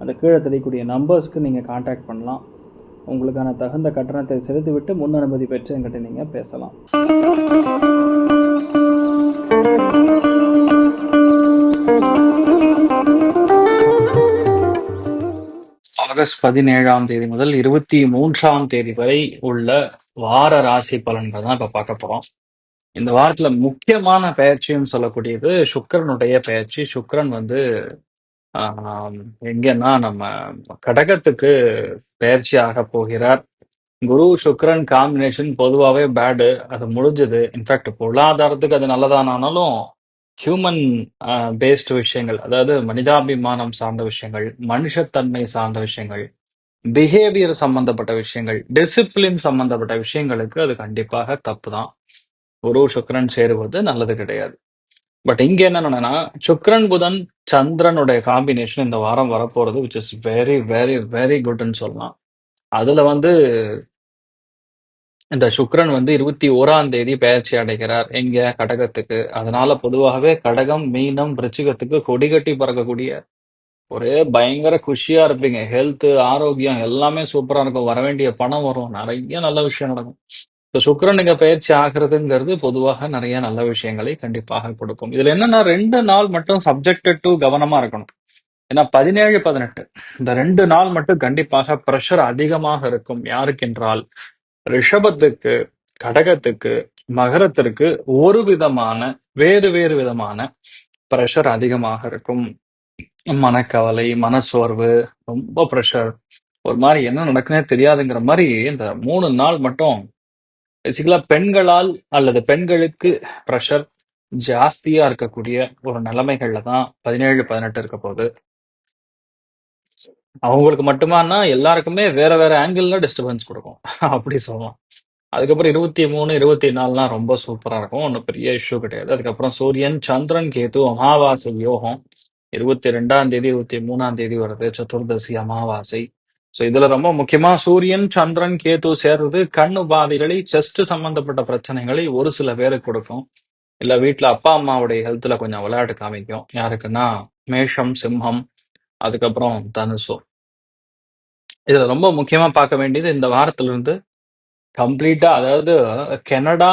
அந்த கீழே தெரியக்கூடிய நம்பர்ஸ்க்கு நீங்கள் காண்டாக்ட் பண்ணலாம். உங்களுக்கான தகுந்த கட்டணத்தை செலுத்திவிட்டு முன் அனுமதி பெற்று என்கிட்ட நீங்கள் பேசலாம். ஆகஸ்ட் பதினேழாம் தேதி முதல் இருபத்தி மூன்றாம் தேதி வரை உள்ள வார ராசி பலன்கள் தான் இப்போ பார்க்க போகிறோம் இந்த வாரத்துல முக்கியமான பயிற்சின்னு சொல்லக்கூடியது சுக்கரனுடைய பெயர்ச்சி சுக்கரன் வந்து ஆம், எங்கன்னா நம்ம கடகத்துக்கு பயிற்சி ஆக போகிறார். குரு சுக்கிரன் காம்பினேஷன் பொதுவாகவே பேடு அது முடிஞ்சது. இன்ஃபேக்ட் பொருளாதாரத்துக்கு அது நல்லதானாலும் ஹியூமன் பேஸ்டு விஷயங்கள் அதாவது மனிதாபிமானம் சார்ந்த விஷயங்கள் மனுஷத்தன்மை சார்ந்த விஷயங்கள் பிஹேவியர் சம்பந்தப்பட்ட விஷயங்கள் டிசிப்ளின் சம்பந்தப்பட்ட விஷயங்களுக்கு அது கண்டிப்பாக தப்பு தான். குரு சுக்கிரன் சேருவது நல்லது கிடையாது. பட் இங்க என்னன்னா சுக்ரன் புதன் சந்திரனுடைய காம்பினேஷன் இந்த வாரம் வரப்போறது which is very very very குட்னு சொல்லலாம். அதுல வந்து இந்த சுக்ரன் வந்து இருபத்தி ஓராம் தேதி பெயர்ச்சி அடைகிறார் எங்க கடகத்துக்கு. அதனால பொதுவாகவே கடகம் மீனம் விருச்சிகத்துக்கு கொடி கட்டி பறக்கக்கூடிய ஒரே பயங்கர குஷியா இருப்பீங்க. ஹெல்த் ஆரோக்கியம் எல்லாமே சூப்பரா இருக்கும். வர வேண்டிய பணம் வரும். நிறைய நல்ல விஷயம் நடக்கும். இப்போ சுக்கிரன் இங்கே பயிற்சி ஆகிறதுங்கிறது பொதுவாக நிறைய நல்ல விஷயங்களை கண்டிப்பாக கொடுக்கும். இதுல என்னன்னா ரெண்டு நாள் மட்டும் சப்ஜெக்டட் டு கவனமா இருக்கணும். ஏன்னா பதினேழு பதினெட்டு இந்த ரெண்டு நாள் மட்டும் கண்டிப்பாக ப்ரெஷர் அதிகமாக இருக்கும். யாருக்கென்றால் ரிஷபத்துக்கு கடகத்துக்கு மகரத்திற்கு ஒரு விதமான வேறு வேறு விதமான ப்ரெஷர் அதிகமாக இருக்கும். மனக்கவலை மனசோர்வு ரொம்ப ப்ரெஷர் ஒரு மாதிரி என்ன நடக்குன்னே தெரியாதுங்கிற மாதிரி இந்த மூணு நாள் மட்டும் பேசிக்கலா பெண்களால் அல்லது பெண்களுக்கு ப்ரெஷர் ஜாஸ்தியா இருக்கக்கூடிய ஒரு நிலைமைகள்ல தான் பதினேழு பதினெட்டு இருக்க போகுது. அவங்களுக்கு மட்டுமானா எல்லாருக்குமே வேற வேற ஆங்கிள் டிஸ்டர்பன்ஸ் கொடுக்கும். அப்படி சொல்லலாம். அதுக்கப்புறம் இருபத்தி மூணு இருபத்தி நாலுலாம் ரொம்ப சூப்பரா இருக்கும். ஒன்றும் பெரிய இஷ்யூ கிடையாது. அதுக்கப்புறம் சூரியன் சந்திரன் கேது அமாவாசை யோகம். இருபத்தி ரெண்டாம் தேதி இருபத்தி மூணாம் தேதி வருது. சதுர்தசி அமாவாசை. ஸோ இதுல ரொம்ப முக்கியமா சூரியன் சந்திரன் கேது சேர்றது கண்ணு பாதைகளை செஸ்ட் சம்பந்தப்பட்ட பிரச்சனைகளை ஒரு சில பேருக்கு கொடுக்கும். இல்ல வீட்ல அப்பா அம்மாவுடைய ஹெல்த்ல கொஞ்சம் விளையாட்டு காமிக்கும். யாருக்குன்னா மேஷம் சிம்மம் அதுக்கப்புறம் தனுசு. இதுல ரொம்ப முக்கியமா பார்க்க வேண்டியது இந்த வாரத்துல இருந்து கம்ப்ளீட்டா அதாவது கனடா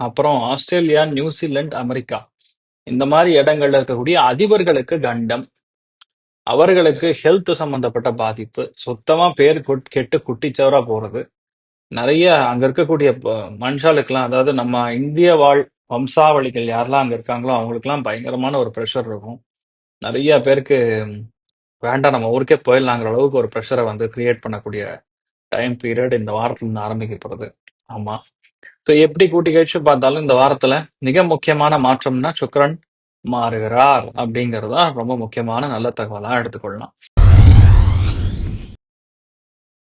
அப்புறம் ஆஸ்திரேலியா நியூசிலாந்து அமெரிக்கா. இந்த மாதிரி இடங்கள்ல இருக்கக்கூடிய அதிபர்களுக்கு கண்டம். அவர்களுக்கு ஹெல்த் சம்பந்தப்பட்ட பாதிப்பு சுத்தமா பேர் கொட்- கெட்டு குட்டிச்சவரா போறது. நிறைய அங்க இருக்கக்கூடிய ப- மனுஷாளுக்கெல்லாம் அதாவது நம்ம இந்திய வாழ் வம்சாவளிகள் யாரெல்லாம் அங்க இருக்காங்களோ அவங்களுக்கெல்லாம் பயங்கரமான ஒரு ப்ரெஷர் இருக்கும். நிறைய பேருக்கு வேண்டாம் நம்ம ஊருக்கே போயிடலாங்கிற அளவுக்கு ஒரு ப்ரெஷரை வந்து கிரியேட் பண்ணக்கூடிய டைம் பீரியட் இந்த வாரத்துல இருந்து ஆரம்பிக்கப்படுது. ஆமா. ஸோ எப்படி கூட்டி கழிச்சு பார்த்தாலும் இந்த வாரத்துல மிக முக்கியமான மாற்றம்னா சுக்கிரன் மாறுகிறார் அப்படிங்கறதா ரொம்ப முக்கியமான நல்ல தகவலா எடுத்துக்கொள்ளலாம்.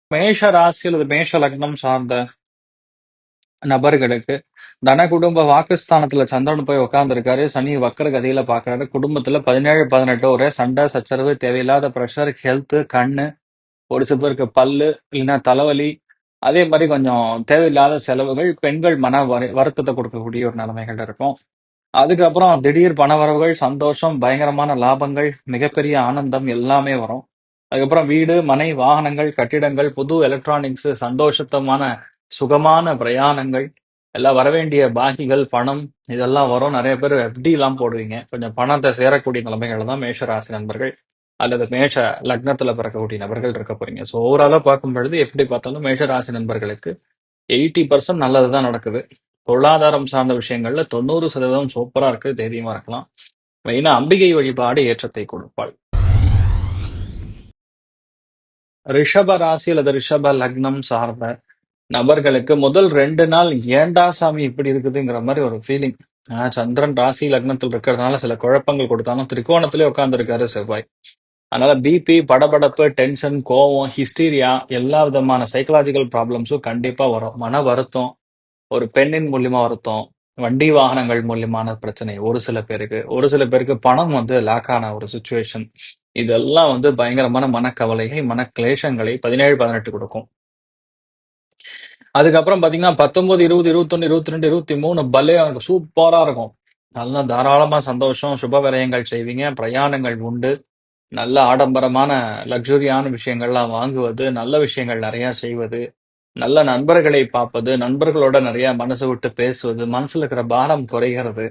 மேஷ ராசி அல்லது மேஷ லக்னம் சார்ந்த நபர்களுக்கு தன குடும்ப வாக்குஸ்தானத்துல சந்திரன் போய் உட்கார்ந்துருக்காரு சனி வக்கர கதையில பாக்குறாரு. குடும்பத்துல பதினேழு பதினெட்டு ஒரே சண்டை சச்சரவு தேவையில்லாத ப்ரெஷர் ஹெல்த் கண்ணு ஒரு சில பேருக்கு பல்லு இல்லைன்னா தலைவலி. அதே மாதிரி கொஞ்சம் தேவையில்லாத செலவுகள் பெண்கள் மன வரு- வருத்தத்தை கொடுக்கக்கூடிய ஒரு நிலைமைகள் இருக்கும். அதுக்கப்புறம் திடீர் பணவரவுகள் சந்தோஷம் பயங்கரமான லாபங்கள் மிகப்பெரிய ஆனந்தம் எல்லாமே வரும். அதுக்கப்புறம் வீடு மனை வாகனங்கள் கட்டிடங்கள் புது எலக்ட்ரானிக்ஸ் சந்தோஷத்தமான சுகமான பிரயாணங்கள் எல்லாம் வரவேண்டிய பாக்கிகள் பணம் இதெல்லாம் வரும். நிறைய பேர் எஃப்டி எல்லாம் போடுவீங்க. கொஞ்சம் பணத்தை சேரக்கூடிய நிலைமைகள் தான் மேஷ ராசி நண்பர்கள் அல்லது மேஷ லக்னத்துல பிறக்கக்கூடிய நபர்கள் இருக்க போறீங்க. ஸோ ஓவராலா பார்க்கும் பொழுது எப்படி பார்த்தாலும் மேஷ ராசி நண்பர்களுக்கு எயிட்டி பர்சன்ட் நல்லது தான் நடக்குது. பொருளாதாரம் சார்ந்த விஷயங்கள்ல தொண்ணூறு சதவீதம் சூப்பரா இருக்கு தைரியமா இருக்கலாம். மெயினா அம்பிகை வழிபாடு ஏற்றத்தை கொடுப்பாள். ரிஷப ராசி அல்லது ரிஷப லக்னம் சார்ந்த நபர்களுக்கு முதல் ரெண்டு நாள் ஏண்டா சாமி இப்படி இருக்குதுங்கிற மாதிரி ஒரு ஃபீலிங் சந்திரன் ராசி லக்னத்தில் இருக்கிறதுனால சில குழப்பங்கள் கொடுத்தாலும் திரிகோணத்திலே உட்கார்ந்து இருக்காரு செவ்வாய். அதனால பிபி, படபடப்பு, டென்ஷன், கோவம், ஹிஸ்டீரியா எல்லா விதமான சைக்கலாஜிக்கல் ப்ராப்ளம்ஸும் கண்டிப்பா வரும். மன வருத்தம், ஒரு பெண்ணின் மூலியமா வருத்தம், வண்டி வாகனங்கள் மூலியமான பிரச்சனை ஒரு சில பேருக்கு. ஒரு சில பேருக்கு பணம் வந்து லாக் ஆன ஒரு சுச்சுவேஷன் இதெல்லாம் வந்து பயங்கரமான மனக்கவலையை, மனக்லேஷங்களை பதினேழு பதினெட்டு கொடுக்கும் அதுக்கப்புறம் பார்த்தீங்கன்னா, 19, 20, 21, 22, 23 பலே சூப்பரா இருக்கும். நல்லா தாராளமா சந்தோஷம், சுப விரயங்கள் செய்வீங்க. பிரயாணங்கள் உண்டு. நல்ல ஆடம்பரமான லக்ஸுரியான விஷயங்கள்லாம் வாங்குவது, நல்ல விஷயங்கள் நிறைய செய்வது, நல்ல நண்பர்களை பார்ப்பது, நண்பர்களோட நிறைய மனசு விட்டு பேசுவது, மனசுல இருக்கிற பாரம் குறைகிறது.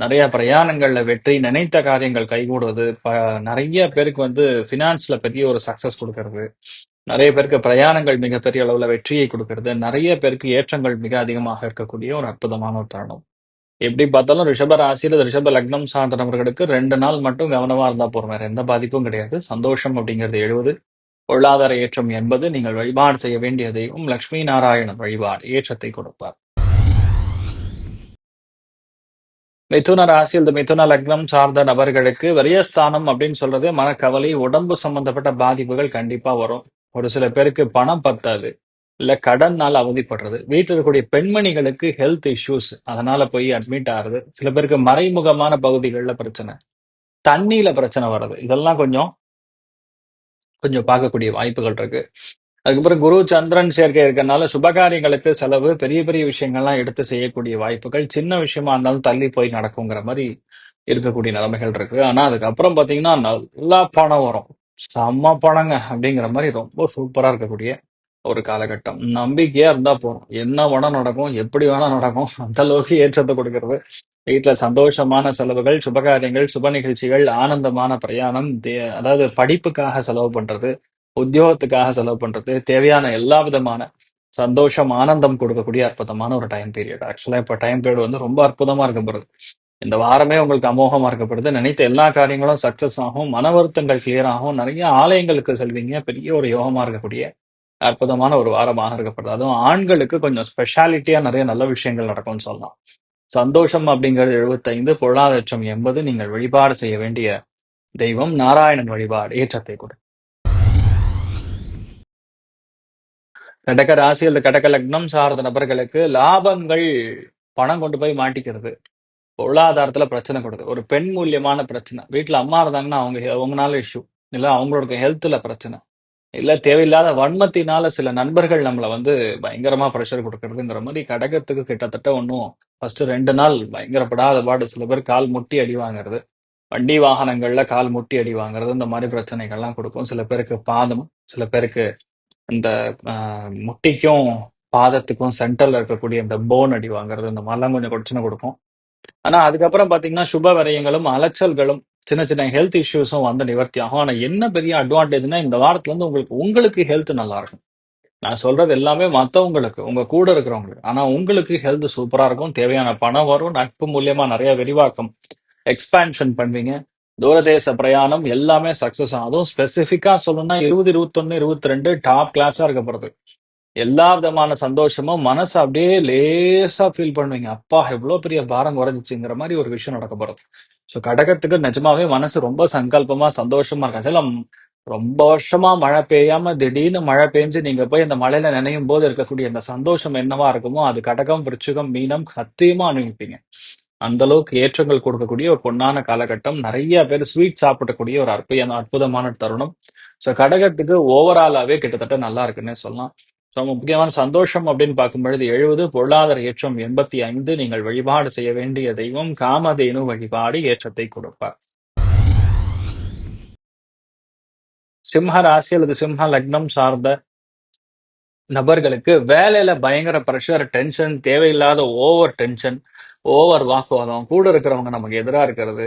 நிறைய பிரயாணங்கள்ல வெற்றி, நினைத்த காரியங்கள் கைகூடுவது, ப நிறைய பேருக்கு வந்து ஃபினான்ஸ்ல பெரிய ஒரு சக்சஸ் கொடுக்கறது நிறைய பேருக்கு பிரயாணங்கள் மிகப்பெரிய அளவுல வெற்றியை கொடுக்கறது நிறைய பேருக்கு ஏற்றங்கள் மிக அதிகமாக இருக்கக்கூடிய ஒரு அற்புதமான ஒரு தருணம். எப்படி பார்த்தாலும் ரிஷப ராசியில ரிஷப லக்னம் சார்ந்த நபர்களுக்கு 2 நாள் மட்டும் கவனமா இருந்தா போதும். வேற எந்த பாதிப்பும் கிடையாது. சந்தோஷம் அப்படிங்கிறது 70, பொருளாதார ஏற்றம் 80. நீங்கள் வழிபாடு செய்ய வேண்டிய தெய்வம் லட்சுமி நாராயணன் வழிபாடு ஏற்றத்தை கொடுப்பார். மிதுன ராசி இந்த மிதுன லக்னம் சார்ந்த நபர்களுக்கு வரியஸ்தானம் அப்படின்னு சொல்றது மனக்கவலை, உடம்பு சம்பந்தப்பட்ட பாதிப்புகள் கண்டிப்பா வரும். ஒரு சில பேருக்கு பணம் பத்தாது. இல்ல கடன்னால அவதிப்படுறது. வீட்டில் இருக்கக்கூடிய பெண்மணிகளுக்கு ஹெல்த் இஷ்யூஸ் அதனால போய் அட்மிட் ஆகுறது. சில பேருக்கு மறைமுகமான பகுதிகளில் பிரச்சனை. தண்ணியில பிரச்சனை வர்றது. இதெல்லாம் கொஞ்சம் கொஞ்சம் பார்க்கக்கூடிய வாய்ப்புகள் இருக்கு. அதுக்கப்புறம் குரு, சந்திரன் சேர்க்கை இருக்கறனால சுபகாரியங்களுக்கு செலவு, பெரிய பெரிய விஷயங்கள்லாம் எடுத்து செய்யக்கூடிய வாய்ப்புகள், சின்ன விஷயமா இருந்தாலும் தள்ளி போய் நடக்குங்கிற மாதிரி இருக்கக்கூடிய நிலைமைகள் இருக்கு. ஆனா அதுக்கப்புறம் பாத்தீங்கன்னா நல்லா பணம் வரும். செம்ம பணங்க அப்படிங்கிற மாதிரி ரொம்ப சூப்பரா இருக்கக்கூடிய ஒரு காலகட்டம். நம்பிக்கையா இருந்தா போறோம் என்ன வேணா நடக்கும், எப்படி வேணா நடக்கும். அந்த அளவுக்கு ஏற்றத்தை கொடுக்கறது வீட்டுல சந்தோஷமான செலவுகள், சுபகாரியங்கள், சுப நிகழ்ச்சிகள், ஆனந்தமான பிரயாணம், தே அதாவது படிப்புக்காக செலவு பண்றது, உத்தியோகத்துக்காக செலவு பண்றது, தேவையான எல்லா விதமான சந்தோஷம், ஆனந்தம் கொடுக்கக்கூடிய அற்புதமான ஒரு டைம் பீரியட். ஆக்சுவலா இப்ப டைம் பீரியட் வந்து ரொம்ப அற்புதமா இருக்கப்படுது. இந்த வாரமே உங்களுக்கு அமோகமா இருக்கப்படுது. நினைத்த எல்லா காரியங்களும் சக்சஸ் ஆகும். மன வருத்தங்கள் கிளியர் ஆகும். நிறைய ஆலயங்களுக்கு செல்வீங்க. பெரிய ஒரு யோகமா இருக்கக்கூடிய அற்புதமான ஒரு வாரமாக இருக்கப்படுது. அதுவும் ஆண்களுக்கு கொஞ்சம் ஸ்பெஷாலிட்டியா நிறைய நல்ல விஷயங்கள் நடக்கும்னு சொல்லலாம். சந்தோஷம் அப்படிங்கிறது 75, பொருளாதாரம் 80. நீங்கள் வழிபாடு செய்ய வேண்டிய தெய்வம் நாராயணன் வழிபாடு ஏற்றத்தை கொடு கடக ராசி அல்லது கடக லக்னம் சார்ந்த நபர்களுக்கு லாபங்கள் பணம் கொண்டு போய் மாட்டிக்கிறது. பொருளாதாரத்துல பிரச்சனை கொடுக்குது. ஒரு பெண் மூலியமான பிரச்சனை. வீட்டுல அம்மா இருந்தாங்கன்னா அவங்க அவங்கனால இஷ்யூ. இல்ல அவங்களோட ஹெல்த்ல பிரச்சனை. இல்ல தேவையில்லாத வன்மத்தினால சில நண்பர்கள் நம்மள வந்து பயங்கரமா ப்ரெஷர் கொடுக்கறதுங்கிற மாதிரி கடகத்துக்கு கிட்டத்தட்ட ஒன்றும் ஃபர்ஸ்ட் ரெண்டு நாள் பயங்கரப்படாத பாடு. சில பேர் கால் முட்டி அடி வாங்குறது. வண்டி வாகனங்கள்ல கால் முட்டி அடி வாங்குறது. இந்த மாதிரி பிரச்சனைகள்லாம் கொடுக்கும் சில பேருக்கு பாதம், சில பேருக்கு இந்த முட்டிக்கும், பாதத்துக்கும் சென்டர்ல இருக்கக்கூடிய இந்த போன் அடி வாங்குறது. இந்த மாதிரிலாம் கொஞ்சம் பிரச்சனை கொடுக்கும் ஆனா அதுக்கப்புறம் பாத்தீங்கன்னா சுப விரயங்களும், அலைச்சல்களும், சின்ன சின்ன ஹெல்த் இஷ்யூஸும் வந்து நிவர்த்தி ஆகும். ஆனா என்ன பெரிய அட்வான்டேஜ்னா, இந்த வாரத்துல இருந்து உங்களுக்கு உங்களுக்கு ஹெல்த் நல்லா இருக்கும். நான் சொல்றது எல்லாமே மத்தவங்களுக்கு, உங்க கூட இருக்கிறவங்களுக்கு. ஆனா உங்களுக்கு ஹெல்த் சூப்பரா இருக்கும். தேவையான பணம் வரும். நட்பு மூலியமா நிறைய விரிவாக்கம், எக்ஸ்பான்ஷன் பண்ணுவீங்க. தூரதேச பிரயாணம் எல்லாமே சக்சஸ் ஆகும். அதுவும் ஸ்பெசிஃபிக்கா சொல்லணும்னா 20, 21, 22 டாப் கிளாஸா இருக்க போறது. எல்லா விதமான சந்தோஷமும் மனசு அப்படியே லேசா ஃபீல் பண்ணுவீங்க. அப்பா! எவ்வளோ பெரிய பாரம் குறைஞ்சுச்சுங்கிற மாதிரி ஒரு விஷயம் நடக்க போறது. ஸோ கடகத்துக்கு நிஜமாவே மனசு ரொம்ப சங்கல்பமா, சந்தோஷமா இருக்கும் சில ரொம்ப வருஷமா மழை பெய்யாம திடீர்னு மழை பெஞ்சு நீங்க போய் அந்த மழையில நினையும் போது இருக்கக்கூடிய அந்த சந்தோஷம் என்னவா இருக்குமோ, அது கடகம், விருச்சிகம், மீனம் சத்தியமா அனுபவிப்பீங்க. அந்த அளவுக்கு ஏற்றங்கள் கொடுக்கக்கூடிய ஒரு பொன்னான காலகட்டம். நிறைய பேர் ஸ்வீட் சாப்பிடக்கூடிய ஒரு அற்புத அற்புதமான தருணம். ஸோ கடகத்துக்கு ஓவராலாவே கிட்டத்தட்ட நல்லா இருக்குன்னே சொல்லலாம். ஸோ முக்கியமான சந்தோஷம் அப்படின்னு பார்க்கும்பொழுது 70, பொருளாதார ஏற்றம் 85. நீங்கள் வழிபாடு செய்ய வேண்டிய தெய்வம் காமதேனு வழிபாடு ஏற்றத்தை கொடுப்பார். சிம்ம ராசி அல்லது சிம்ம லக்னம் சார்ந்த நபர்களுக்கு வேலையில பயங்கர பிரஷர், டென்ஷன், தேவையில்லாத ஓவர் டென்ஷன், ஓவர் வாக்குவாதம், கூட இருக்கிறவங்க நமக்கு எதிரா இருக்கிறது,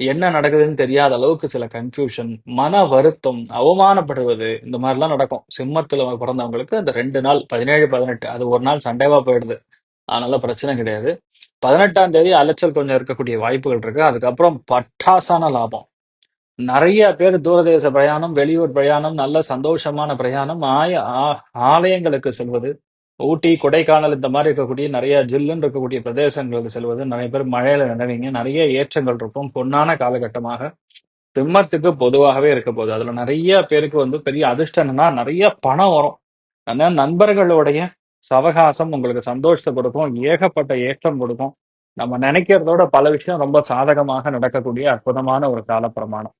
என்ன நடக்குதுன்னு தெரியாத அளவுக்கு சில கன்ஃப்யூஷன், மன வருத்தம், அவமானப்படுவது இந்த மாதிரிலாம் நடக்கும். சிம்மத்துல பிறந்தவங்களுக்கு அந்த ரெண்டு நாள் 17, 18 அது ஒரு நாள் சண்டேவா போயிடுது. அதனால பிரச்சனை கிடையாது. 18ஆம் தேதி அலைச்சல் கொஞ்சம் இருக்கக்கூடிய வாய்ப்புகள் இருக்கு. அதுக்கப்புறம் பட்டாசான லாபம். நிறைய பேர் தூரதேச பிரயாணம், வெளியூர் பிரயாணம், நல்ல சந்தோஷமான பிரயாணம், ஆய ஆ ஆலயங்களுக்கு செல்வது, ஊட்டி, கொடைக்கானல் இந்த மாதிரி இருக்கக்கூடிய நிறைய ஜில்லுன்னு இருக்கக்கூடிய பிரதேசங்களுக்கு செல்வது, நிறைய பேர் மழையில நினைவீங்க நிறைய ஏற்றங்கள் இருக்கும். பொன்னான காலகட்டமாக சிம்மத்துக்கு பொதுவாகவே இருக்க போகுது. அதுல நிறைய பேருக்கு வந்து பெரிய அதிர்ஷ்டம்னா நிறைய பணம் வரும். ஆனா நண்பர்களுடைய சவகாசம் உங்களுக்கு சந்தோஷத்தை கொடுக்கும். ஏகப்பட்ட ஏற்றம் கொடுக்கும். நம்ம நினைக்கிறதோட பல விஷயம் ரொம்ப சாதகமாக நடக்கக்கூடிய அற்புதமான ஒரு காலப்பிரமாணம்.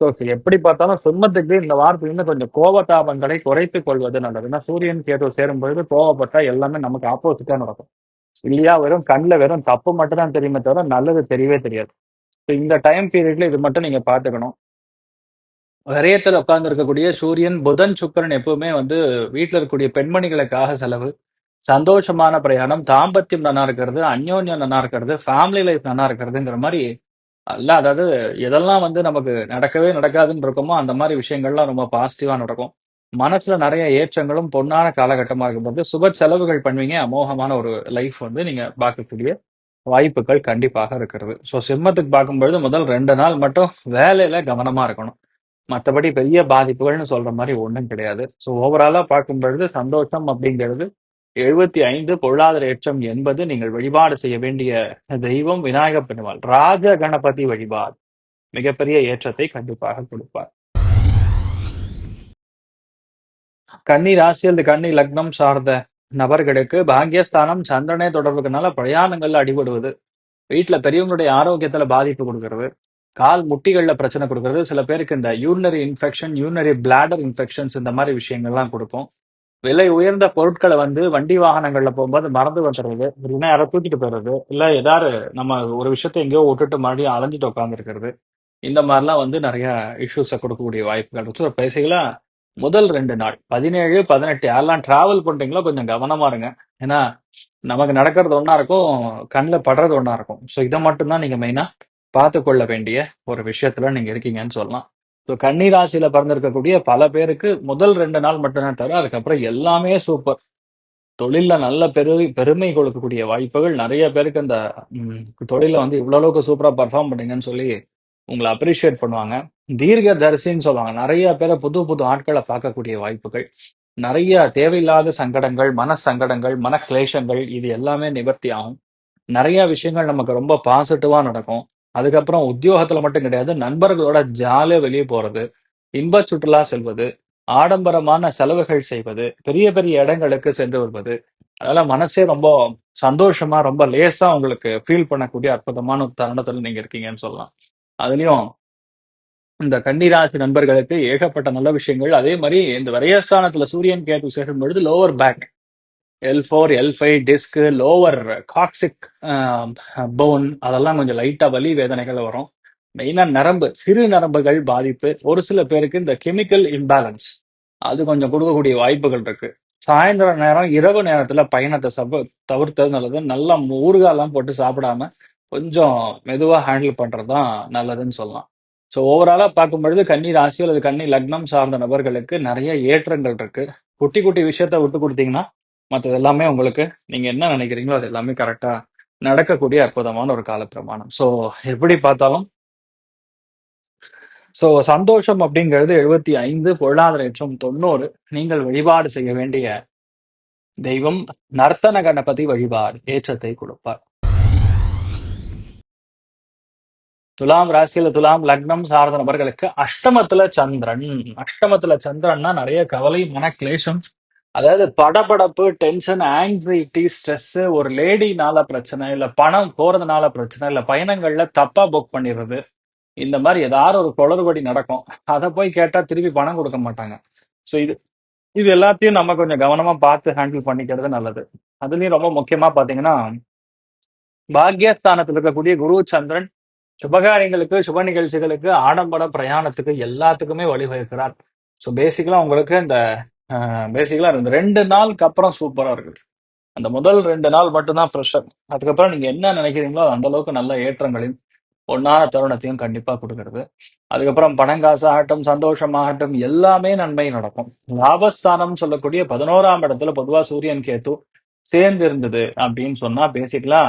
ஸோ எப்படி பார்த்தாலும் சிம்மத்துக்கு இந்த வாரத்துல இன்னும் கொஞ்சம் கோபதாபங்களை குறைத்து கொள்வது நல்லது. ஏன்னா சூரியன், கேது சேரும்பொழுது கோவப்பட்டா எல்லாமே நமக்கு ஆப்போசிட்டாக நடக்கும். இல்லையா வெறும் கண்ல வெறும் தப்பு மட்டும் தான் தெரியுமே தவிர நல்லது தெரியவே தெரியாது. ஸோ இந்த டைம் பீரியட்ல இது மட்டும் நீங்க பார்த்துக்கணும். விரயத்தில் உட்கார்ந்து இருக்கக்கூடிய சூரியன், புதன், சுக்கிரன் எப்பவுமே வந்து வீட்டில் இருக்கக்கூடிய பெண்மணிகளுக்காக செலவு, சந்தோஷமான பிரயாணம், தாம்பத்தியம் நல்லா இருக்கிறது, அந்யோன்யம் நல்லா இருக்கிறது, ஃபேமிலி லைஃப் நல்லா இருக்கிறதுங்கிற மாதிரி அல்ல அதாவது எதெல்லாம் வந்து நமக்கு நடக்கவே நடக்காதுன்னு இருக்கோமோ, அந்த மாதிரி விஷயங்கள்லாம் ரொம்ப பாசிட்டிவாக நடக்கும். மனசுல நிறைய ஏற்றங்களும், பொன்னான காலகட்டமாக இருக்கும்போது, சுப செலவுகள் பண்ணுவீங்க. அமோகமான ஒரு லைஃப் வந்து நீங்க பார்க்கக்கூடிய வாய்ப்புகள் கண்டிப்பாக இருக்கிறது. ஸோ சிம்மத்துக்கு பார்க்கும்பொழுது முதல் ரெண்டு நாள் மட்டும் வேலையில கவனமா இருக்கணும். மற்றபடி பெரிய பாதிப்புகள்னு சொல்ற மாதிரி ஒன்றும் கிடையாது. ஸோ ஓவராலா பார்க்கும்பொழுது சந்தோஷம் அப்படிங்கிறது 75 பொருளாதார ஏற்றம் 80 நீங்கள் வழிபாடு செய்ய வேண்டிய தெய்வம் விநாயகப் பெருமாள். ராஜ கணபதி வழிபாடு மிகப்பெரிய ஏற்றத்தை கண்டிப்பாக கொடுப்பார். கன்னி ராசி அல்லது கன்னி லக்னம் சார்ந்த நபர்களுக்கு பாக்கியஸ்தானம் சந்திரனே தொடர்புக்குனால பிரயாணங்கள்ல அடிபடுவது, வீட்டுல பெரியவங்களுடைய ஆரோக்கியத்துல பாதிப்பு கொடுக்கறது கால் முட்டிகள்ல பிரச்சனை கொடுக்கறது சில பேருக்கு இந்த urinary infection, urinary bladder infections இந்த மாதிரி விஷயங்கள்லாம் கொடுக்கும் விலை உயர்ந்த பொருட்கள வந்து வண்டி வாகனங்கள்ல போம்போது மறந்து வந்துடுறது, இல்லைன்னா யாரோ தூக்கிட்டு போயிடுறது, இல்ல ஏதாவது நம்ம ஒரு விஷயத்த எங்கேயோ விட்டுட்டு மறுபடியும் அலைஞ்சுட்டு உட்கார்ந்திருக்கிறது. இந்த மாரிலாம் வந்து நிறைய இஷ்யூஸ கொடுக்கக்கூடிய வாய்ப்புகள் இருக்கு. ஸோ பேசிக்கலா முதல் 2 நாள் 17, 18 யாரெல்லாம் டிராவல் பண்றீங்களோ கொஞ்சம் கவனமா இருங்க. ஏன்னா, நமக்கு நடக்கிறது ஒண்ணா இருக்கும், கண்ல படுறது ஒண்ணா இருக்கும். ஸோ இத மட்டும் தான் நீங்க மெயினா கொள்ள வேண்டிய ஒரு விஷயத்துல நீங்க இருக்கீங்கன்னு சொல்லலாம். ஸோ கன்னி ராசியில பிறந்திருக்கக்கூடிய பல பேருக்கு முதல் ரெண்டு நாள் மட்டும்தான் தவிர, அதுக்கப்புறம் எல்லாமே சூப்பர். தொழில்ல நல்ல பெரு பெருமை கொடுக்கக்கூடிய வாய்ப்புகள் நிறைய பேருக்கு அந்த தொழில வந்து இவ்வளோ அளவுக்கு சூப்பரா பெர்ஃபார்ம் பண்ணீங்கன்னு சொல்லி உங்களை அப்ரிஷியேட் பண்ணுவாங்க. தீர்க்கதரிசின்னு சொல்லுவாங்க. நிறைய பேரை புது புது ஆட்களை பார்க்கக்கூடிய வாய்ப்புகள். நிறைய தேவையில்லாத சங்கடங்கள், மன சங்கடங்கள், மன கிளேஷங்கள் இது எல்லாமே நிவர்த்தி ஆகும். நிறைய விஷயங்கள் நமக்கு ரொம்ப பாசிட்டிவா நடக்கும். அதுக்கப்புறம் உத்தியோகத்துல மட்டும் கிடையாது, நண்பர்களோட ஜாலியா வெளியே போறது, இன்ப சுற்றுலா செல்வது, ஆடம்பரமான செலவுகள் செய்வது, பெரிய பெரிய இடங்களுக்கு சென்று வருவது. அதனால மனசே ரொம்ப சந்தோஷமா, ரொம்ப லேசா உங்களுக்கு ஃபீல் பண்ணக்கூடிய அற்புதமான ஒரு தருணத்துல நீங்க இருக்கீங்கன்னு சொல்லலாம். அதுலயும் இந்த கன்னிராசி நண்பர்களுக்கு ஏகப்பட்ட நல்ல விஷயங்கள். அதே மாதிரி இந்த விரயஸ்தானத்துல சூரியன், கேது சேரும்பொழுது lower back, L4, L5 disc, lower coccyx bone அதெல்லாம் கொஞ்சம் லைட்டா வலி, வேதனைகள் வரும். மெயினா நரம்பு, சிறு நரம்புகள் பாதிப்பு. ஒரு சில பேருக்கு இந்த கெமிக்கல் இம்பேலன்ஸ் அது கொஞ்சம் கொடுக்கக்கூடிய வாய்ப்புகள் இருக்கு. சாயந்தர நேரம், இரவு நேரத்துல பயணத்தை சப தவிர்த்தது நல்லது. நல்லா ஊறுகாலாம் போட்டு சாப்பிடாம, கொஞ்சம் மெதுவா ஹேண்டில் பண்ணுறது தான் நல்லதுன்னு சொல்லலாம். ஸோ ஓவராலா பார்க்கும்பொழுது கன்னி ராசி அல்லது கன்னி லக்னம் சார்ந்த நபர்களுக்கு நிறைய ஏற்றங்கள் இருக்கு. குட்டி குட்டி விஷயத்த விட்டு கொடுத்தீங்கன்னா மற்றது எல்லாமே உங்களுக்கு நீங்க என்ன நினைக்கிறீங்களோ அது எல்லாமே கரெக்டாக நடக்கக்கூடிய அற்புதமான ஒரு காலப்பிரமாணம். ஸோ எப்படி பார்த்தாலும் ஸோ சந்தோஷம் அப்படிங்கிறது 75 பொருளாதார லட்சம் தொண்ணூறு நீங்கள் வழிபாடு செய்ய வேண்டிய தெய்வம் நர்த்தன கணபதி வழிபாடு ஏற்றத்தை கொடுப்பார். துலாம் ராசியில துலாம் லக்னம் சார்ந்த நபர்களுக்கு அஷ்டமத்துல சந்திரன். அஷ்டமத்துல சந்திரன்னா நிறைய கவலை, மன கிளேஷம். அதாவது படபடப்பு, டென்ஷன், ஆங்ஸைட்டி, ஸ்ட்ரெஸ் ஒரு லேடினால பிரச்சனை, இல்ல பணம் போறதுனால பிரச்சனை, இல்ல பயணங்கள்ல தப்பா புக் பண்ணிடுறது இந்த மாதிரி ஏதாவது ஒரு குளறுபடி நடக்கும். அதை போய் கேட்டா திருப்பி பணம் கொடுக்க மாட்டாங்க. ஸோ இது இது எல்லாத்தையும் நம்ம கொஞ்சம் கவனமா பார்த்து ஹேண்டில் பண்ணிக்கிறது நல்லது. அதுலயும் ரொம்ப முக்கியமா பாத்தீங்கன்னா பாக்யஸ்தானத்தில் இருக்கக்கூடிய குரு, சந்திரன் சுபகாரியங்களுக்கு, சுப நிகழ்ச்சிகளுக்கு, ஆடம்பர பிரயாணத்துக்கு எல்லாத்துக்குமே வழிவகுக்கிறார். ஸோ பேசிக்கலா உங்களுக்கு இந்த பேசிக்கலாம் இருந்தது ரெண்டு நாளுக்கு அப்புறம் சூப்பராக இருக்குது. அந்த முதல் ரெண்டு நாள் மட்டும்தான் ப்ரெஷர் அதுக்கப்புறம் நீங்க என்ன நினைக்கிறீங்களோ அந்த அளவுக்கு நல்ல ஏற்றங்களையும், ஒன்றான தருணத்தையும் கண்டிப்பாக கொடுக்கறது அதுக்கப்புறம் பணங்காசு ஆகட்டும் சந்தோஷமாகட்டும் எல்லாமே நன்மை நடக்கும். லாபஸ்தானம் சொல்லக்கூடிய 11ஆம் இடத்துல பொதுவாக சூரியன், கேத்து சேர்ந்து இருந்தது அப்படின்னு சொன்னா பேசிக்கலா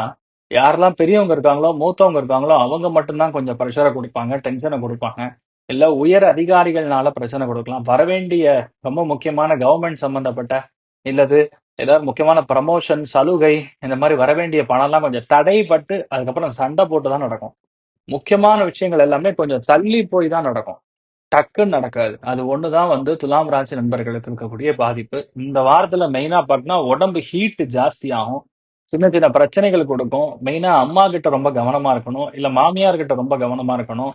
யாரெல்லாம் பெரியவங்க இருக்காங்களோ, மூத்தவங்க இருக்காங்களோ அவங்க மட்டும்தான் கொஞ்சம் ப்ரெஷரை கொடுப்பாங்க டென்ஷனை கொடுப்பாங்க இல்ல உயர் அதிகாரிகள்னால பிரச்சனை கொடுக்கலாம் வரவேண்டிய ரொம்ப முக்கியமான கவர்மெண்ட் சம்பந்தப்பட்ட இல்லது ஏதாவது முக்கியமான ப்ரமோஷன், சலுகை இந்த மாதிரி வரவேண்டிய பணம்லாம் கொஞ்சம் தடைப்பட்டு அதுக்கப்புறம் சண்டை போட்டு தான் நடக்கும். முக்கியமான விஷயங்கள் எல்லாமே கொஞ்சம் தள்ளி போய் தான் நடக்கும். டக்குன்னு நடக்காது. அது ஒன்று தான் வந்து துலாம் ராசி நண்பர்களுக்கு இருக்கக்கூடிய பாதிப்பு. இந்த வாரத்துல மெயினா பார்த்தீங்கன்னா, உடம்பு ஹீட் ஜாஸ்தியாகும். சின்ன சின்ன பிரச்சனைகள் கொடுக்கும். மெயினா அம்மா கிட்ட ரொம்ப கவனமா இருக்கணும். இல்ல மாமியார் கிட்ட ரொம்ப கவனமா இருக்கணும்.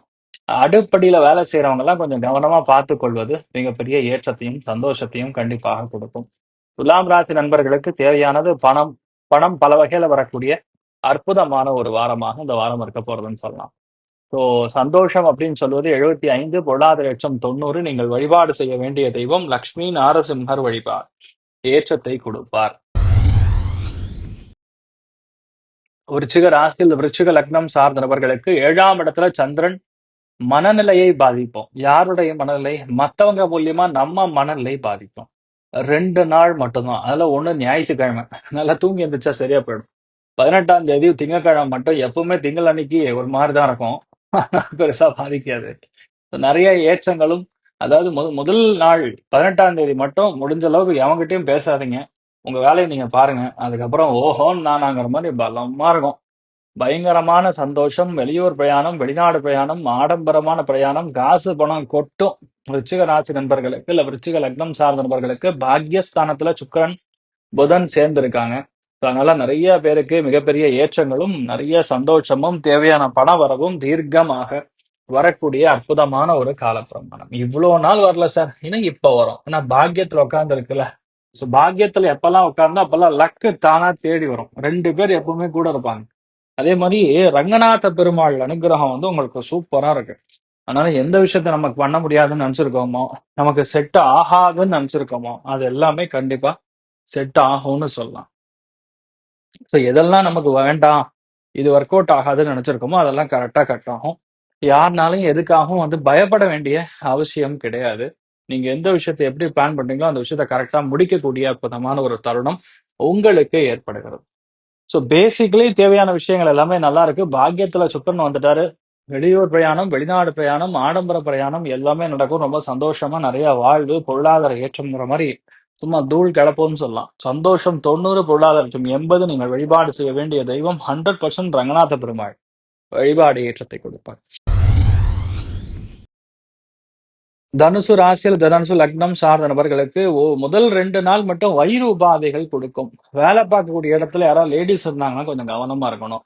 அடுப்படியில வேலை செய்றவங்கலாம் கொஞ்சம் கவனமா பார்த்துக் கொள்வது மிகப்பெரிய ஏற்றத்தையும், சந்தோஷத்தையும் கண்டிப்பாக கொடுக்கும். துலாம் ராசி நண்பர்களுக்கு தேவையானது பணம். பணம் பல வகையில வரக்கூடிய அற்புதமான ஒரு வாரமாக இந்த வாரம் இருக்க போறதுன்னு சொல்லலாம். ஸோ சந்தோஷம் அப்படின்னு சொல்வது 75 பொருளாதார லட்சம் தொண்ணூறு நீங்கள் வழிபாடு செய்ய வேண்டிய தெய்வம் லக்ஷ்மி நாரசிம்ஹர் வழிபார் ஏற்றத்தை கொடுப்பார். விருச்சிக ராசியில் விருச்சிக லக்னம் சார்ந்த நபர்களுக்கு ஏழாம் இடத்துல சந்திரன் மனநிலையை பாதிப்போம். யாருடைய மனநிலை? மற்றவங்க மூலியமா நம்ம மனநிலை பாதிக்கும். ரெண்டு நாள் மட்டும்தான். அதில் ஒண்ணு ஞாயிற்றுக்கிழமை. நல்லா தூங்கி எந்திரிச்சா சரியா போயிடும். 18ஆம் தேதி திங்கட்கிழமை மட்டும் எப்பவுமே திங்கள் அன்னைக்கு ஒரு மாதிரி தான் இருக்கும். பெருசா பாதிக்காது. நிறைய ஏற்றங்களும் அதாவது முத முதல் நாள் 18ஆம் தேதி மட்டும் முடிஞ்ச அளவுக்கு எவங்கிட்டையும் பேசாதீங்க. உங்க வேலையை நீங்க பாருங்க. அதுக்கப்புறம் ஓஹோன்னு நானாங்கிற மாதிரி பலமா இருக்கும். பயங்கரமான சந்தோஷம், வெளியூர் பிரயாணம், வெளிநாடு பிரயாணம், ஆடம்பரமான பிரயாணம், காசு பணம் கொட்டும். விருச்சிக ராசி நண்பர்களுக்கு இல்ல விருச்சிக லக்னம் சார்ந்த நண்பர்களுக்கு பாக்யஸ்தானத்துல சுக்கரன் புதன் சேர்ந்திருக்காங்க. So, அதனால நிறைய பேருக்கு மிகப்பெரிய ஏற்றங்களும், நிறைய சந்தோஷமும், தேவையான பண வரவும் தீர்க்கமாக வரக்கூடிய அற்புதமான ஒரு காலப்பிரமாணம். இவ்வளோ நாள் வரல சார். ஏன்னா இப்ப வரும். ஏன்னா பாக்கியத்துல உட்கார்ந்து இருக்குல்ல. ஸோ பாக்கியத்துல எப்பெல்லாம் உட்கார்ந்தோ அப்பெல்லாம் லக்கு தானா தேடி வரும். ரெண்டு பேர் எப்பவுமே கூட இருப்பாங்க. அதே மாதிரி ரங்கநாத பெருமாள் அனுகிரகம் வந்து உங்களுக்கு சூப்பரா இருக்கு. அதனால எந்த விஷயத்த நமக்கு பண்ண முடியாதுன்னு நினைச்சிருக்கோமோ, நமக்கு செட் ஆகாதுன்னு நினைச்சிருக்கோமோ, அது எல்லாமே கண்டிப்பா செட் ஆகும்னு சொல்லலாம். ஸோ எதெல்லாம் நமக்கு வேண்டாம், இது ஒர்க் அவுட் ஆகாதுன்னு நினைச்சிருக்கோமோ, அதெல்லாம் கரெக்டா கட் ஆகும். யாருனாலும் எதுக்காகவும் வந்து பயப்பட வேண்டிய அவசியம் கிடையாது. நீங்க எந்த விஷயத்தை எப்படி பிளான் பண்றீங்களோ, அந்த விஷயத்த கரெக்டா முடிக்கக்கூடிய அற்புதமான ஒரு தருணம் உங்களுக்கு ஏற்படுகிறது. ஸோ பேசிக்கலி தேவையான விஷயங்கள் எல்லாமே நல்லா இருக்கு. பாக்கியத்துல சுக்கரன் வந்துட்டாரு. வெளியூர் பிரயாணம், வெளிநாடு பிரயாணம், ஆடம்பர பிரயாணம் எல்லாமே நடக்கும். ரொம்ப சந்தோஷமா நிறைய வாழ்வு, பொருளாதார ஏற்றம்ங்கிற மாதிரி சும்மா தூள் கிளப்போம்னு சொல்லலாம். சந்தோஷம் தொண்ணூறு பொருளாதாரத்தும் எண்பது நீங்கள் வழிபாடு செய்ய வேண்டிய தெய்வம் 100% ரங்கநாத பெருமாள். வழிபாடு ஏற்றத்தை கொடுப்பார். தனுசு ராசியில் தனுசு லக்னம் சார்ந்த நபர்களுக்கு ஓ முதல் ரெண்டு நாள் மட்டும் வயிறு உபாதைகள் கொடுக்கும். வேலை பார்க்கக்கூடிய இடத்துல யாராவது லேடிஸ் இருந்தாங்கன்னா கொஞ்சம் கவனமா இருக்கணும்.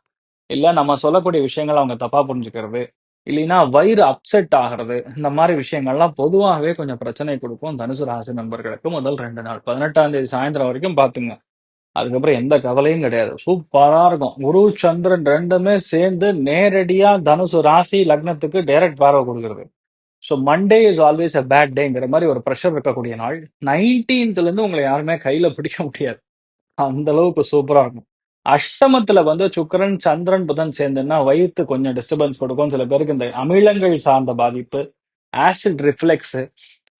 இல்ல நம்ம சொல்லக்கூடிய விஷயங்களை அவங்க தப்பா புரிஞ்சுக்கிறது. இல்லைன்னா வயிறு அப்செட் ஆகிறது இந்த மாதிரி விஷயங்கள்லாம் பொதுவாகவே கொஞ்சம் பிரச்சனை கொடுக்கும் தனுசு ராசி நண்பர்களுக்கு முதல் ரெண்டு நாள். 18ஆம் தேதி சாயந்தரம் வரைக்கும் பாத்துங்க. அதுக்கப்புறம் எந்த கவலையும் கிடையாது. சூப்பரா இருக்கும். குரு, சந்திரன் ரெண்டுமே சேர்ந்து நேரடியா தனுசு ராசி லக்னத்துக்கு டைரக்ட் பார்வை கொடுக்குறது so Monday is always a bad டேங்கிற மாதிரி ஒரு ப்ரெஷர் இருக்கக்கூடிய நாள். 19th இருந்து உங்களை யாருமே கையில் பிடிக்க முடியாது. அந்த அளவுக்கு சூப்பராக இருக்கும். அஷ்டமத்தில் வந்து சுக்கரன் சந்திரன், புதன் சேர்ந்துன்னா வயிற்று கொஞ்சம் டிஸ்டர்பன்ஸ் கொடுக்கும். சில பேருக்கு இந்த அமிலங்கள் சார்ந்த பாதிப்பு, ஆசிட் ரிஃப்ளெக்ஸ்,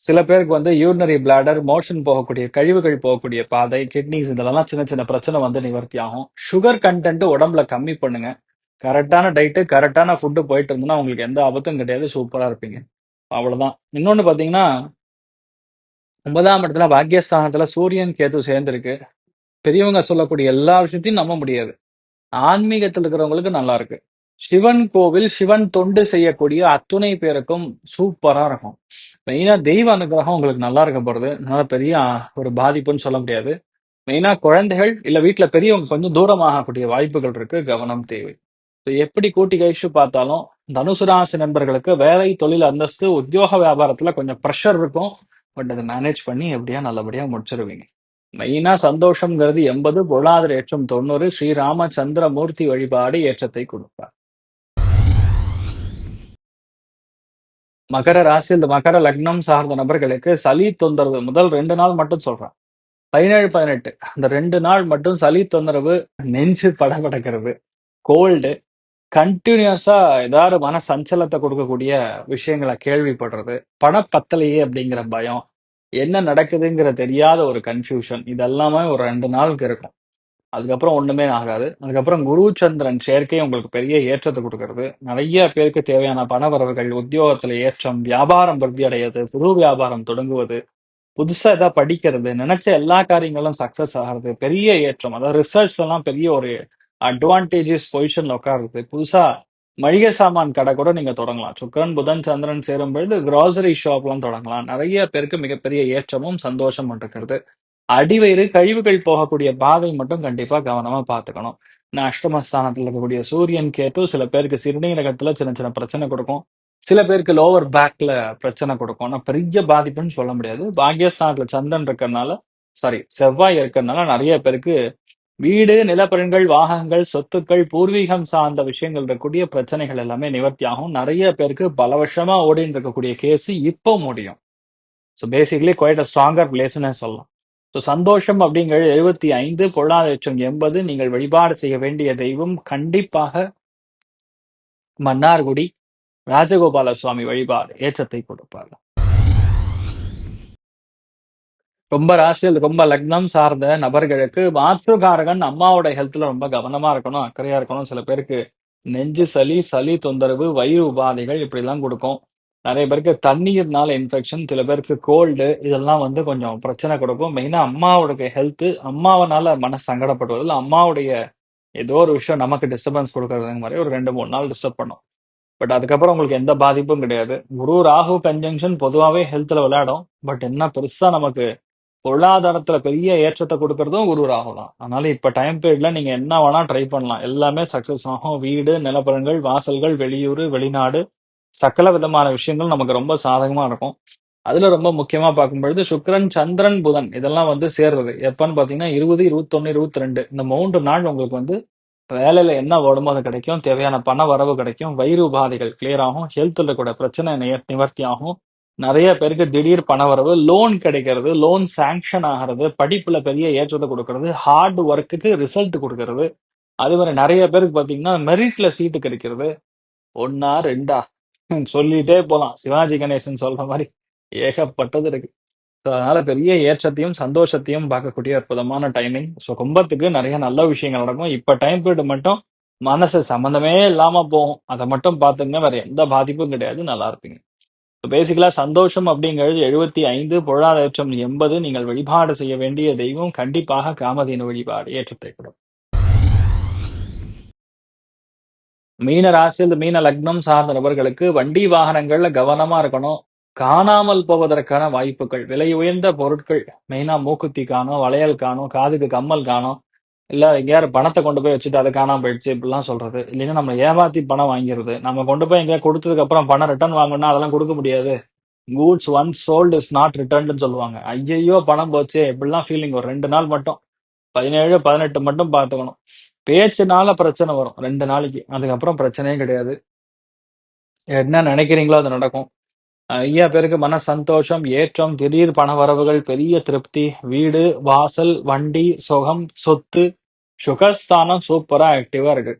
சில பேருக்கு வந்து யூரினரி பிளாடர், மோஷன் போகக்கூடிய கழிவுகள் போகக்கூடிய பாதை, கிட்னிஸ் இதெல்லாம் சின்ன சின்ன பிரச்சனை வந்து நிவர்த்தி ஆகும். சுகர் கண்டென்ட் உடம்புல கம்மி பண்ணுங்க. கரெக்டான டயட்டு, கரெக்டான ஃபுட்டு போயிட்டு இருந்ததுன்னா உங்களுக்கு எந்த ஆபத்தும் கிடையாது. சூப்பராக இருப்பீங்க. அவ்வளவுதான். இன்னொன்னு பாத்தீங்கன்னா ஒன்பதாம் இடத்துல பாக்கியஸ்தானத்துல சூரியன், கேது சேர்ந்திருக்கு. பெரியவங்க சொல்லக்கூடிய எல்லா விஷயத்தையும் நம்ப முடியாது. ஆன்மீகத்தில் இருக்கிறவங்களுக்கு நல்லா இருக்கு. சிவன் கோவில், சிவன் தொண்டு செய்யக்கூடிய அத்துணை பேருக்கும் சூப்பரா இருக்கும். மெயினா தெய்வ அனுகிரகம் உங்களுக்கு நல்லா இருக்க போறது. அதனால பெரிய ஒரு பாதிப்புன்னு சொல்ல முடியாது. மெயினா குழந்தைகள், இல்ல வீட்டில் பெரியவங்க கொஞ்சம் தூரமாகக்கூடிய வாய்ப்புகள் இருக்கு. கவனம் தேவை. So, எப்படி கூட்டி கழிச்சு பார்த்தாலும் தனுசு ராசி நண்பர்களுக்கு வேலை, தொழில், அந்தஸ்து, உத்தியோக வியாபாரத்துல கொஞ்சம் ப்ரெஷர் இருக்கும். பட் அதை மேனேஜ் பண்ணி எப்படியா நல்லபடியா முடிச்சிருவீங்க. மெயினா சந்தோஷம்ங்கிறது 80 பொருளாதார ஏற்றம் தொண்ணூறு ஸ்ரீராமச்சந்திர மூர்த்தி வழிபாடு ஏற்றத்தை கொடுப்பார். மகர ராசி இந்த மகர லக்னம் சார்ந்த நபர்களுக்கு சளி தொந்தரவு முதல் ரெண்டு நாள் மட்டும் சொல்றேன். 17, 18 அந்த ரெண்டு நாள் மட்டும் சளி தொந்தரவு, நெஞ்சு படபடக்கிறது, கோல்டு, கண்டினியூஸா ஏதாவது மன சஞ்சலத்தை கொடுக்கக்கூடிய விஷயங்கள கேள்விப்படுறது, பணம் பத்தலையே அப்படிங்கிற பயம், என்ன நடக்குதுங்கிற தெரியாத ஒரு கன்ஃப்யூஷன் இதெல்லாமே ஒரு ரெண்டு நாளுக்கு இருக்கும். அதுக்கப்புறம் ஒண்ணுமே ஆகாது. அதுக்கப்புறம் குரு, சந்திரன் சேர்க்கை உங்களுக்கு பெரிய ஏற்றத்தை கொடுக்கறது நிறைய பேருக்கு தேவையான பண வரவுகள், உத்தியோகத்துல ஏற்றம், வியாபாரம் விருத்தி அடையிறது புது வியாபாரம் தொடங்குவது, புதுசா ஏதாவது படிக்கிறது, நினைச்ச எல்லா காரியங்களும் சக்சஸ் ஆகுறது, பெரிய ஏற்றம். அதாவது ரிசர்ச்லலாம் பெரிய ஒரு அட்வான்டேஜஸ் பொசிஷன்ல உட்கார்றது, புதுசா மளிகை சாமான் கடை கூட நீங்க தொடங்கலாம். சுக்கிரன், புதன், சந்திரன் சேரும் பொழுது கிராசரி ஷாப்லாம் தொடங்கலாம். நிறைய பேருக்கு மிகப்பெரிய ஏற்றமும், சந்தோஷமும் இருக்கிறது. அடிவயிறு கழிவுகள் போகக்கூடிய பாதை மட்டும் கண்டிப்பா கவனமா பார்த்துக்கணும். நான் அஷ்டமஸ்தானத்துல இருக்கக்கூடிய சூரியன், கேத்து சில பேருக்கு சிறுநீரகத்துல சின்ன சின்ன பிரச்சனை கொடுக்கும் சில பேருக்கு லோவர் பேக்ல பிரச்சனை கொடுக்கும் ஆனா பெரிய பாதிப்புன்னு சொல்ல முடியாது. பாக்யஸ்தானத்துல சந்திரன் இருக்கிறதுனால சாரி செவ்வாய் இருக்கிறதுனால நிறைய பேருக்கு வீடு, நிலப்பரன்கள், வாகனங்கள், சொத்துக்கள், பூர்வீகம் சார்ந்த விஷயங்கள் இருக்கக்கூடிய பிரச்சனைகள் எல்லாமே நிவர்த்தியாகும். நிறைய பேருக்கு பல வருஷமா ஓடின்னு இருக்கக்கூடிய கேஸ் இப்போ முடியும். So basically quite a stronger பிளேஸ்னே சொல்லலாம். ஸோ சந்தோஷம் அப்படிங்கிறது 75 பொருளாதாரம் 80 நீங்கள் வழிபாடு செய்ய வேண்டிய தெய்வம் கண்டிப்பாக மன்னார்குடி ராஜகோபால சுவாமி வழிபாடு ஏற்றத்தை கொடுப்பார்கள் ரொம்ப ராசியில் ரொம்ப லக்னம் சார்ந்த நபர்களுக்கு மாற்றுகாரகன் அம்மாவோட ஹெல்த்ல ரொம்ப கவனமா இருக்கணும், அக்கறையா இருக்கணும். சில பேருக்கு நெஞ்சு சளி, சளி தொந்தரவு, வயிறு உபாதைகள் இப்படிலாம் கொடுக்கும் நிறைய பேருக்கு தண்ணீர்னால இன்ஃபெக்ஷன், சில பேருக்கு கோல்டு இதெல்லாம் வந்து கொஞ்சம் பிரச்சனை கொடுக்கும் மெயினா அம்மாவோட ஹெல்த், அம்மாவனால மன சங்கடப்படுவது, இல்லை அம்மாவுடைய ஏதோ ஒரு விஷயம் நமக்கு டிஸ்டர்பன்ஸ் குடுக்கறது மாதிரி ஒரு 2, 3 நாள் டிஸ்டர்ப் பண்ணும். பட் அதுக்கப்புறம் உங்களுக்கு எந்த பாதிப்பும் கிடையாது. குரு, ராகு கன்ஜங்ஷன் பொதுவாகவே ஹெல்த்ல விளையாடும். பட் என்ன பெருசா நமக்கு பொருளாதாரத்துல பெரிய ஏற்றத்தை கொடுக்கறதும் குரு, ராகு தான். அதனால இப்ப டைம் பீரியட்ல நீங்க என்ன வேணா ட்ரை பண்ணலாம். எல்லாமே சக்சஸ் ஆகும். வீடு, நிலப்பரங்கள் வாசல்கள், வெளியூர் வெளிநாடு சகல விதமான விஷயங்கள் நமக்கு ரொம்ப சாதகமா இருக்கும். அதுல ரொம்ப முக்கியமா பார்க்கும்பொழுது சுக்ரன் சந்திரன், புதன் இதெல்லாம் வந்து சேர்றது. எப்பன்னு பார்த்தீங்கன்னா 20, 21, 22 இந்த மூன்று நாள் உங்களுக்கு வந்து வேலையில என்ன ஓடுமோ அது கிடைக்கும். தேவையான பண வரவு கிடைக்கும். வயிறு உபாதைகள் கிளியர் ஆகும். ஹெல்த்ல கூட பிரச்சனை நிவர்த்தி ஆகும். நிறைய பேருக்கு திடீர் பணவரவு, லோன் கிடைக்கிறது, லோன் சாங்ஷன் ஆகிறது படிப்புல பெரிய ஏற்றத்தை கொடுக்கறது ஹார்ட் ஒர்க்குக்கு ரிசல்ட் கொடுக்கறது அதே மாதிரி நிறைய பேருக்கு பார்த்தீங்கன்னா, மெரிட்ல சீட்டு கிடைக்கிறது. 1ஆ 2ஆ சொல்லிட்டே போலாம். சிவாஜி கணேசன் சொல்ற மாதிரி ஏகப்பட்டது இருக்கு. ஸோ அதனால பெரிய ஏற்றத்தையும், சந்தோஷத்தையும் பார்க்கக்கூடிய அற்புதமான டைமிங். ஸோ கும்பத்துக்கு நிறைய நல்ல விஷயங்கள் நடக்கும். இப்போ டைம் பீரியட் மட்டும் மனசு சம்மந்தமே இல்லாம போகும். அதை மட்டும் பார்த்துங்க. வேற எந்த பாதிப்பும் கிடையாது. நல்லா இருப்பீங்க. பேசிக்கலா சந்தோஷம் அப்படிங்கிறது 75 பொருளாதாரம் 80 நீங்கள் வழிபாடு செய்ய வேண்டிய தெய்வம் கண்டிப்பாக காமதேனு வழிபாடு ஏற்றத்தை குடும். மீன ராசியில் மீன லக்னம் சார்ந்த நபர்களுக்கு வண்டி வாகனங்கள்ல கவனமா இருக்கணும். காணாமல் போவதற்கான வாய்ப்புகள். விலை உயர்ந்த பொருட்கள் மெயினா மூக்குத்தி காணோம், வளையல் காணோம், காதுக்கு கம்மல் காணோம். இல்ல எங்கேயாவது பணத்தை கொண்டு போய் வச்சுட்டு அது காணாம போயிடுச்சு இப்படிலாம் சொல்றது. இல்லைன்னா நம்ம ஏமாத்தி பணம் வாங்கிறது. நம்ம கொண்டு போய் எங்கேயாவது கொடுத்ததுக்கு அப்புறம் பணம் ரிட்டர்ன் வாங்கணும்னா அதெல்லாம் கொடுக்க முடியாது. Goods once sold is not ரிட்டர்ன்னு சொல்லுவாங்க. ஐயையோ! பணம் போச்சே! இப்படிலாம் ஃபீலிங் ஒரு ரெண்டு நாள் மட்டும். 17, 18 மட்டும் பார்த்துக்கணும். பேச்சுனால பிரச்சனை வரும் ரெண்டு நாளைக்கு. அதுக்கப்புறம் பிரச்சனையே கிடையாது. என்ன நினைக்கிறீங்களோ அது நடக்கும். ஐயா பேருக்கு மன சந்தோஷம், ஏற்றம், திடீர் பண வரவுகள், பெரிய திருப்தி, வீடு, வாசல், வண்டி, சுகம், சொத்து, சுகஸ்தானம் சூப்பரா ஆக்டிவா இருக்கு.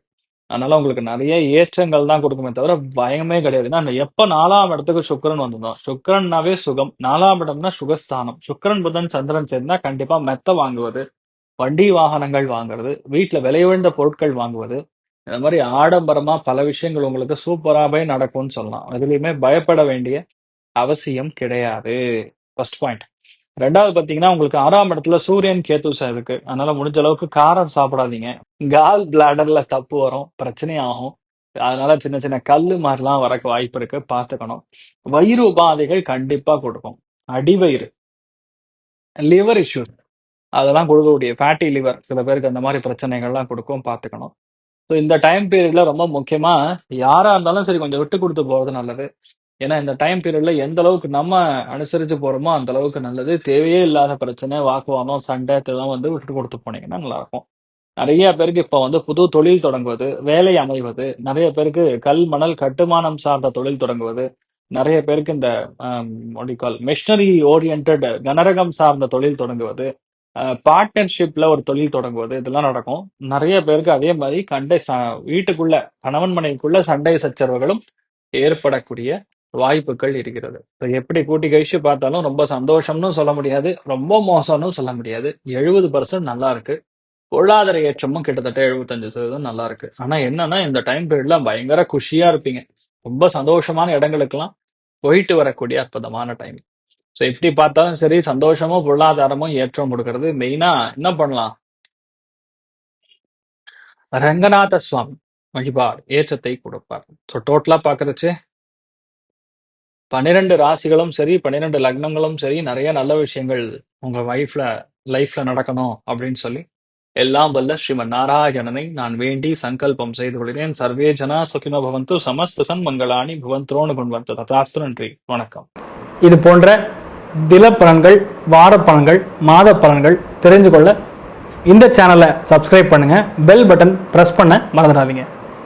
அதனால உங்களுக்கு நிறைய ஏற்றங்கள் தான் கொடுக்குமே தவிர பயமே கிடையாது. ஏன்னா எப்ப நாலாம் இடத்துக்கு சுக்கிரன் வந்திருந்தோம் சுக்கிரன்னாவே சுகம். நாலாம் இடம்னா சுகஸ்தானம். சுக்கிரன், புதன், சந்திரன் சேர்ந்தா கண்டிப்பா மெத்த வாங்குவது, வண்டி வாகனங்கள் வாங்குறது, வீட்டுல விலையுழந்த பொருட்கள் வாங்குவது, இந்த மாதிரி ஆடம்பரமா பல விஷயங்கள் உங்களுக்கு சூப்பராகவே நடக்கும்னு சொல்லலாம். எதுலையுமே பயப்பட வேண்டிய அவசியம் கிடையாது. First point. ரெண்டாவது பாத்தீங்கன்னா உங்களுக்கு ஆறாம் இடத்துல சூரியன், கேத்துசா இருக்கு. அதனால முடிஞ்ச அளவுக்கு காரம் சாப்பிடாதீங்க. கால் பிளாடர்ல தப்பு வரும். பிரச்சனையாகும். அதனால சின்ன சின்ன கல்லு மாதிரிலாம் வரக்கு வாய்ப்பு இருக்கு. பார்த்துக்கணும். வயிறு உபாதைகள் கண்டிப்பா கொடுக்கும் அடிவயிறு. லிவர் இஷ்யூ அதெல்லாம் கொடுக்கக்கூடிய ஃபேட்டி லிவர் சில பேருக்கு அந்த மாதிரி பிரச்சனைகள்லாம் கொடுக்கும் பார்த்துக்கணும். ஸோ இந்த டைம் பீரியட்ல ரொம்ப முக்கியமா யாரா இருந்தாலும் சரி கொஞ்சம் விட்டு கொடுத்து போறது நல்லது. ஏன்னா இந்த டைம் பீரியட்ல எந்த அளவுக்கு நம்ம அனுசரிச்சு போறோமோ அந்த அளவுக்கு நல்லது. தேவையே இல்லாத பிரச்சனை, வாக்குவாதம், சண்டை இதெல்லாம் வந்து விட்டு கொடுத்து போனீங்கன்னா நல்லாருக்கும். நிறைய பேருக்கு இப்போ வந்து புது தொழில் தொடங்குவது, வேலை அமைவது, நிறைய பேருக்கு கல், மணல் கட்டுமானம் சார்ந்த தொழில் தொடங்குவது, நிறைய பேருக்கு இந்த அம் கால் மெஷினரி ஓரியன்ட் கனரகம் சார்ந்த தொழில் தொடங்குவது, பார்ட்னர்ஷிப்ல ஒரு தொழில் தொடங்குவது இதெல்லாம் நடக்கும். நிறைய பேருக்கு அதே மாதிரி கண்டை ச வீட்டுக்குள்ள கணவன் மனைவிக்குள்ள சண்டை சச்சரவுகளும் ஏற்படக்கூடிய வாய்ப்புகள் இருக்கிறது. எப்படி கூட்டி கழிச்சு பார்த்தாலும் ரொம்ப சந்தோஷம்னு சொல்ல முடியாது. ரொம்ப மோசம்னு சொல்ல முடியாது. 70% நல்லா இருக்கு. பொருளாதார ஏற்றமும் கிட்டத்தட்ட 75% நல்லா இருக்கு. ஆனா என்னன்னா இந்த டைம் பீரியட்ல பயங்கர குஷியா இருப்பீங்க. ரொம்ப சந்தோஷமான இடங்களுக்கெல்லாம் போயிட்டு வரக்கூடிய அற்புதமான டைம். ஸோ எப்படி பார்த்தாலும் சரி சந்தோஷமும், பொருளாதாரமும் ஏற்றம் கொடுக்கறது மெயினா என்ன பண்ணலாம்? ரங்கநாத சுவாமி. வழிபாடு ஏற்றத்தை கொடுப்பார் ஸோ டோட்டலா பாக்குறச்சு பன்னிரெண்டு ராசிகளும் சரி பன்னிரெண்டு லக்னங்களும் சரி நிறைய நல்ல விஷயங்கள் உங்க வைஃப்ல லைஃப்ல நடக்கணும் அப்படின்னு சொல்லி எல்லாம் வல்ல ஸ்ரீமன் நாராயணனை நான் வேண்டி சங்கல்பம் செய்து கொள்கிறேன். சர்வே ஜனா சுகினோ பவந்து சமஸ்த சன்மங்களாணி புவந்தோனு குண்வந்து ததாஸ்து நன்றி. வணக்கம். இது போன்ற தில பலன்கள் வார பலன்கள் மாத பலன்கள் தெரிஞ்சு கொள்ள இந்த சேனலை சப்ஸ்கிரைப் பண்ணுங்கள் பெல் பட்டன் ப்ரெஸ் பண்ண மறந்துடாதீங்க.